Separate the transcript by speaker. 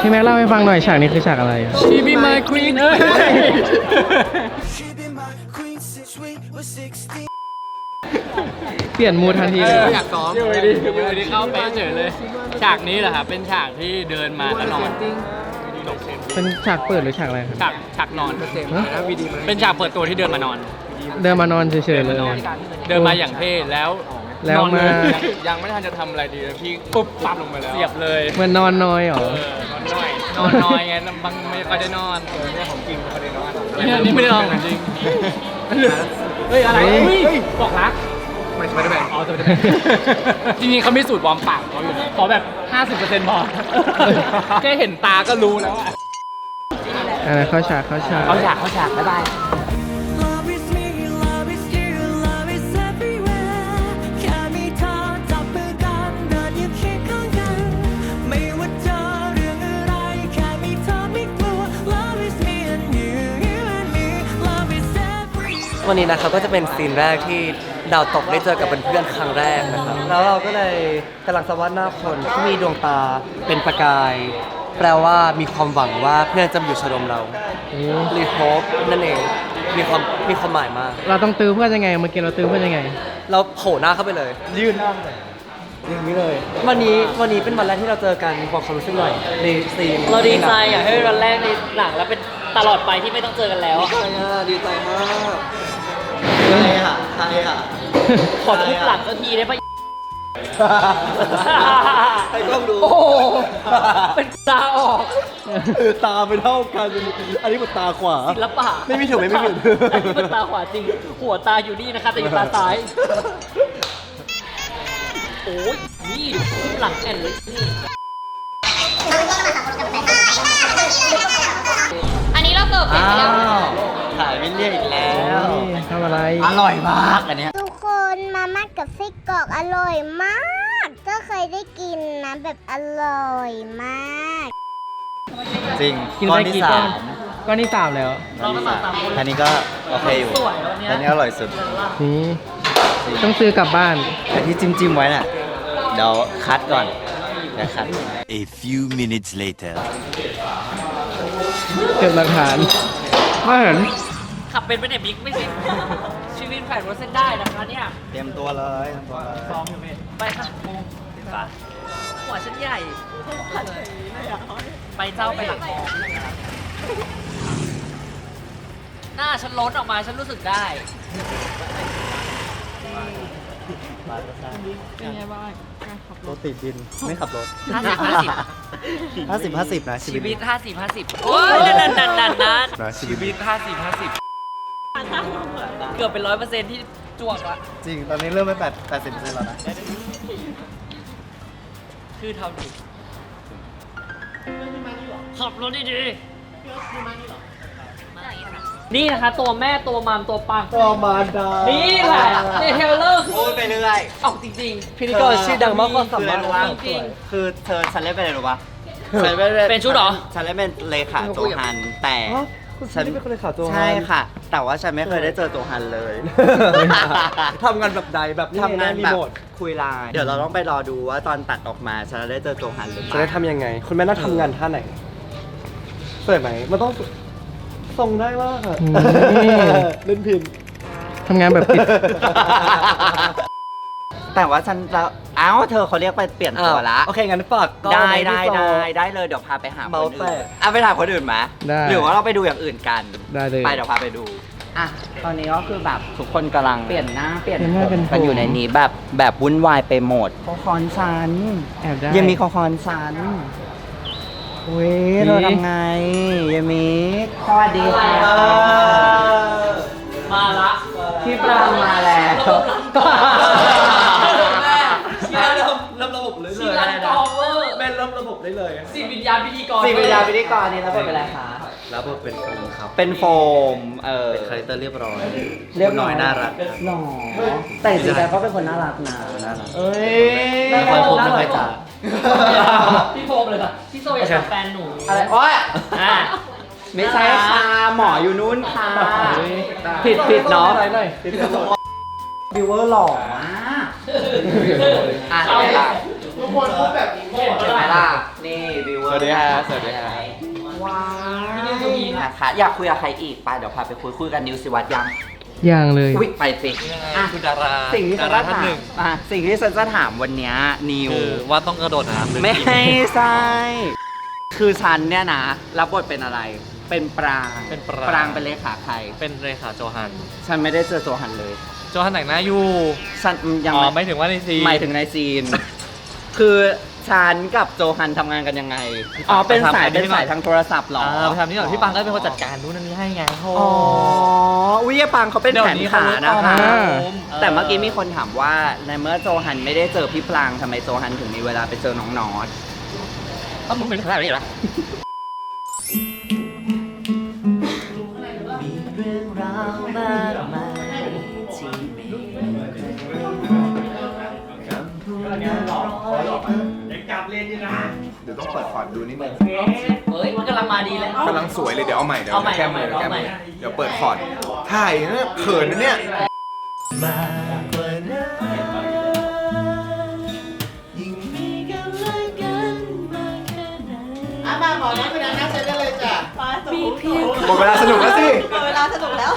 Speaker 1: พี่แม็กเล่าให้ฟังหน่อยฉากนี้คือฉากอะไรอะ
Speaker 2: ชีบีมาควีนเอ้ย
Speaker 3: She been my queen since we were 16.
Speaker 1: เปลี่ยนมูดทันทีเลย
Speaker 2: อยากซ้อมอยู่ดีอยู่ดีเข้าไปเฉยเลย ฉากนี้แหละครับเป็นฉากที่เดินมาแล้วนอน
Speaker 1: เป็นฉากเปิดหรือฉากอะไรครับ
Speaker 2: ฉากฉากนอน
Speaker 1: ฮะ
Speaker 2: เป็นฉากเปิดตัวที่เดินมานอน
Speaker 1: เดินมานอนเฉยๆเลย
Speaker 2: เดินมาอย่างเท่แล้ว
Speaker 1: แล้ว
Speaker 2: นอนเย
Speaker 1: มา
Speaker 2: ยังไม่ทันจะทำอะไรดีเลยพี่ปุ๊บปั๊บลงไปแล้วเสียบเลย
Speaker 1: เหมือนนอนน้อยเหรอ
Speaker 2: เออนอนน้อยนอนน้อยไงบางไม่ค่อยได้นอนเนี่ยของจริงไม่ค่อยได้นอนเนี่ยนี่ไม่ได้นอนของจริง เฮ้ยอะไร
Speaker 1: เฮ้ย
Speaker 2: เฮ้ยบอกรักไม่ใช่ไม่ได้อ๋อจะไม่ได้จริงๆเขามีสูตรวอร์มปากเขาอยู่ขอแบบ 50%พอแค่เห็นตาก็รู้แล้วอะ
Speaker 1: อ่าเข้าฉากเข้าฉาก
Speaker 2: เขาฉากเขาฉากบ๊ายบาย
Speaker 4: วันนี้นะครับก็จะเป็นซีนแรกที่ดาวตกได้เจอกับเพื่อนๆครั้งแรกนะครับ แล้วเราก็เลยกำลังสวัสดหน้าคนที่มีดวงตาเป็นประกาย แปลว่ามีความหวังว่าเพื่อนจะมาอยู่ชมรมเรา
Speaker 1: โอ้
Speaker 4: รีโฮปนั่นเองมีความมีความหมายมาก
Speaker 1: เราต้องตื้อเพื่อนยังไงเมื่อกี้เราตื้อเพื่อนยังไง
Speaker 4: เราโผล่หน้าเข้าไปเลย ยื่นหน้าไปอย่างนี้เลย วันนี้วันนี้เป็นวันแรกที่เราเจอกันบอกความรู้สึกหน่อยในซีน
Speaker 5: เราดีใจอยากให้เป็นวันแรกในหนังแล้วเป็นตลอดไปที่ไม่ต้องเจอกันแล้ว
Speaker 4: ดีใจมากดีใจมาก ใช่ค่ะใช่ค่ะ
Speaker 5: ขอทุบหลังสักทีได้ปะ
Speaker 4: ให้กล้องดู
Speaker 5: โอ้โหเป็นตาออก
Speaker 4: ตาไม่เท่ากัน อันนี้มันตาขวา
Speaker 5: ศิลปะ
Speaker 4: ไม่มีถูกไม่มีผิด
Speaker 5: อันนี้เป็นตาขวาจริง หัวตาอยู่นี่นะคะ แต่อยู่ตาซ้าย โอ้ยนี่ทุบหลังแอนเลยนี่
Speaker 6: อันนี้เราเสิร์ฟเสร็จไปแล้ว
Speaker 4: ถ่ายไม่เรียกอีกแล้ว
Speaker 1: นี่ทำอะไร
Speaker 4: อร่อยมากอันเนี้ย
Speaker 7: ทุกคนมาม่ากับไส้กรอกอร่อยมาก ก็เคยได้กินนะแบบอร่อยมาก
Speaker 4: จริง
Speaker 1: กินไปกี่ก้อนก้อนที่สามแล้ว
Speaker 5: เรามาสั่งตามคน
Speaker 4: อันนี้ก็โอเคอยู่
Speaker 5: สวยวันเนี้ย
Speaker 4: อันนี้อร่อยสุด
Speaker 1: นี่ต้องซื้อกลับบ้าน
Speaker 4: แต่ที่จิ้มจิ้มๆไว้น่ะเดี๋ยวคัดก่อนเดี๋ยวคัด
Speaker 8: A few minutes later.
Speaker 1: เก็บหลักฐานไม่เห็น
Speaker 5: ขับเป็นไปไหนบิ๊กไม่ใช่ชีวิตแผ่นรถเส้นได้นะคะเนี่ย
Speaker 4: เตรียมตัวเลยเตรียมตัวเลย
Speaker 5: ซ้อมอยู่เมธไปค่ะติดฝาหัวฉันใหญ่ ไปเจ้าไปหลังกองหน้าฉันล้นออกมาฉันรู้สึกได้
Speaker 4: รถติดดินไม่ขับรถ
Speaker 5: ห้าสิบห้าสิบ
Speaker 4: ห้าสิบห้าสิบนะ
Speaker 5: ชีวิตห้าสิบห้าสิบโอ้ยนั่นนั่นนั่นนั่น
Speaker 4: นะชี
Speaker 2: ชี
Speaker 4: วิ
Speaker 2: วิ
Speaker 4: ต
Speaker 2: ตห้าสิบห้าสิบ
Speaker 5: เกือบเป็นร้อยเปอร์เซ็นต์ที่จวกละ
Speaker 4: จริง ตอนนี้เริ่มไปแปดแปดสิบเปอร์เซ็นต์แล้วนะ
Speaker 5: คือเท่านี้ขับรถดีๆนี่นะคะ ตัวแม่ตัวมามตัวปัง
Speaker 4: ตัวมารดา
Speaker 5: นี่แหละในเทรลเลอร์คือ
Speaker 4: พูดไปเรื่อย
Speaker 5: ออกจริงๆ
Speaker 4: พิธีกรชื่อดังมากความสามารถ
Speaker 5: คืออะไรรู้ปะจริง
Speaker 4: คือเธอฉันเล่นเป็นอะไรรู้ปะฉันเล่น
Speaker 5: เป็นชุดเหรอ
Speaker 4: ฉันเล่นเป็นเลขาโจฮันแต่
Speaker 1: ฉันเป็นคนเลขาโจฮัน
Speaker 4: ใช่ค่ะ แต่ว่าฉันไม่เคยได้เจอโจฮันเลย
Speaker 1: ทำงานแบบใดแบบ
Speaker 4: ทำงานแบบคุยไลน์เดี๋ยวเราต้องไปรอดูว่าตอนตัดออกมาฉันจะได้เจอโจฮันหรือเป
Speaker 1: จะได้
Speaker 4: ล่า
Speaker 1: ทำยังไง คุณแม่น่าทำงานท่าไหนสวยไหมมันต้องทรงได้มากอะเล่นพิน ทำงานแบบติด
Speaker 4: แต่ว่าฉันจะเอ้าเธอเขาเรียกไปเปลี่ยนตัวละ
Speaker 1: โอเคงั้นฝากกล้อง
Speaker 4: ได้
Speaker 1: ว้
Speaker 4: ได้
Speaker 1: ที่จอ
Speaker 4: ได้ได้เลยเดี๋ยวพาไปหาคน
Speaker 1: เมาส์แต
Speaker 4: อื่น
Speaker 1: ก
Speaker 4: อะไปถามคนอื่นไหม
Speaker 1: ได้
Speaker 4: หรือว่าเราไปดูอย่างอื่นกัน
Speaker 1: ได้เลย
Speaker 4: ไปเดี๋ยวพาไปดู อะ ตอนนี้ก็คือแบบทุกคนกำลังเปลี่ยนหน้าเปลี่ยน
Speaker 1: เปลี่ยนหน้าเป็น
Speaker 4: กันอยู่
Speaker 1: ผม
Speaker 4: ในนี้แบบแบบวุ่นวายไปหมดคอคอนซัน
Speaker 1: แอบได้
Speaker 4: ยังมีคอคอนซันเว้ย
Speaker 1: นี่
Speaker 4: เราทำไงยามิสวัสดีค่ะ
Speaker 5: มาละ
Speaker 4: พี่ปรางมาแล้ว
Speaker 5: เริ่มเริ่มเริ่มระบบเลยเลยกองเวอ ร์
Speaker 1: แม่เริ่มระบบได้เลย
Speaker 5: สิวิญญาณพิธีกร
Speaker 4: สี่เวลาพิธีกรนี่แล้วเป็นอะไรคะ
Speaker 1: แล้วเป็นคนครับ
Speaker 4: เป็นโฟม เออ
Speaker 1: เป็นคาแรคเตอร์เรียบร้อย
Speaker 4: เรียบร้อย
Speaker 1: น่ารัก
Speaker 4: หนอแต่จริงๆแล้วเขาเป็นคนน่ารักนะ
Speaker 1: น่ารัก
Speaker 4: เอ้ย
Speaker 1: ไม่ค่อยพูดไม่ค่อยจา
Speaker 5: พี่โฟมเลยค่ะพี่โซอยากกับแฟนหนู
Speaker 4: อะไรโอ๊ย
Speaker 5: อะ
Speaker 4: ไม่ใช่ค่ะหมออยู่นู้นค่ะ ผิดผิดเนาะ
Speaker 1: หน่อย
Speaker 4: บิวเวอร์หล่อมาก อะเห็นไหมล่ะ
Speaker 5: ทุกคนพูดแบบนี้
Speaker 4: เห็นไหมล่ะ นี่บิวเวอ
Speaker 5: สวัสดีครับสวัสดีครับ
Speaker 4: นะคะอยากคุยกับใครอีกไปเดี๋ยวพาไปคุยคุยกันนิวสิวัตยัง
Speaker 1: อย่างเลย
Speaker 4: อุ้ยไปสิอะ
Speaker 9: คือดารา
Speaker 4: สิ่งที่ฉัน
Speaker 9: ดารา
Speaker 4: จะ
Speaker 9: ท่าน
Speaker 4: ถา
Speaker 9: ห
Speaker 4: ม
Speaker 9: นึ่ง
Speaker 4: อะสิ่งที่ฉันจะถามวันเนี้ยนิว
Speaker 9: คือว่าต้องกระโดดน้ำหรือ
Speaker 4: ไม่
Speaker 9: กิน
Speaker 4: ใช่ คือฉันเนี่ยนะ รับบทเป็นอะไร เป็นปราง
Speaker 9: เป็นปราง
Speaker 4: ปรางเป็นเลขาใคร
Speaker 9: เป็นเลขาโจฮัน
Speaker 4: ฉันไม่ได้เจอโจฮันเลย
Speaker 9: โจฮันแต่งหน้าอยู่
Speaker 4: ฉันยัง
Speaker 9: อ๋อ
Speaker 4: ไม่
Speaker 9: ไม่ถึงว่าในซีน
Speaker 4: หมายถึงในซีน คือ ฉันกับโจฮันทำงานกันยังไง อ๋อ เป็นสาย
Speaker 9: ไปทำ
Speaker 4: เป็นสายทางโทรศัพท์เหรอ
Speaker 9: อ่าไปทำนี่หน่อยพี่ปังก็เป็นคนจัดการนู่นนั่นนี่ให้ไงโอ๋
Speaker 4: อวิยปังเขาเป็น
Speaker 9: เดี๋ยว
Speaker 4: แผน
Speaker 9: นี้
Speaker 4: ขา
Speaker 9: เขารู้
Speaker 4: นะคะ
Speaker 9: ต่อมา
Speaker 4: แต่เมื่อกี้มีคนถามว่าในเมื่อโจฮันไม่ได้เจอพี่ปรางทำไมโจฮันถึงมีเวลาไปเจอน้องนอต
Speaker 9: ต้องมึงเป็นขนาดนี้เหร อ
Speaker 10: เดี๋ยวต้องเปิดคอร์ดดูนิดนึง
Speaker 4: เฮ้ยมันกำลังมาดีแล้ว
Speaker 10: กำลังสวยเลยเดี๋ยวเอาใหม่เดี๋ยว
Speaker 4: เอาใหม่
Speaker 10: แก้มือ
Speaker 4: เอาใหม่
Speaker 10: แก้มือ
Speaker 4: เอาใหม่
Speaker 10: เดี๋ยวเปิดคอร์ดถ่ายนะเขินนะเนี่ยหมดเวลาสนุกแล้วสิ
Speaker 11: เวลาสนุกแล้ว